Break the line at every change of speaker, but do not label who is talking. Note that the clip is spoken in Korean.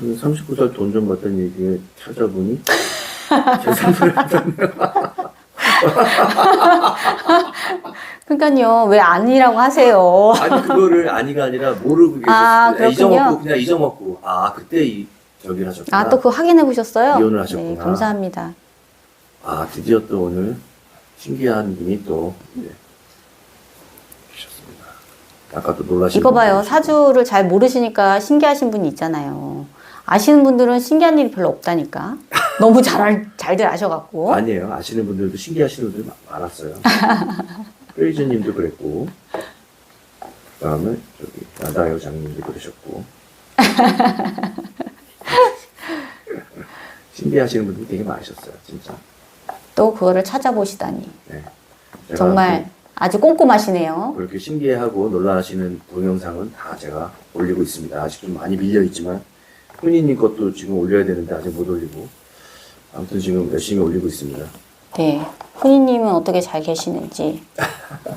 39살 돈 좀 받던 얘기에 찾아보니 재산을 받았네요.
그러니까요, 왜 아니라고 하세요?
아니 그거를 아니가 아니라 모르고 계셨을
아,
때
그렇군요.
잊어먹고 그냥 잊어먹고 아 그때 이 저기를 하셨구나.
아, 또 그거 확인해 보셨어요?
이혼을 하셨구나.
네, 감사합니다.
아 드디어 또 오늘 신기한 분이 또 네, 계셨습니다. 아까 또 놀라신
이거 봐요. 사주를 잘 모르시니까 신기하신 분이 있잖아요. 아시는 분들은 신기한 일이 별로 없다니까. 너무 잘, 알- 잘들 아셔갖고.
아니에요. 아시는 분들도 신기하시는 분들 많았어요. 프레이즈 님도 그랬고, 그 다음에 저기 나다요 장님도 그러셨고, 신기하시는 분들이 되게 많으셨어요, 진짜.
또 그거를 찾아보시다니.
네. 제가
정말 아주 꼼꼼하시네요.
또 그렇게 신기해하고 놀라시는 동영상은 다 제가 올리고 있습니다. 아직 좀 많이 밀려 있지만 훈이님 것도 지금 올려야 되는데 아직 못 올리고 아무튼 지금 열심히 올리고 있습니다.
네. 훈이님은 어떻게 잘 계시는지.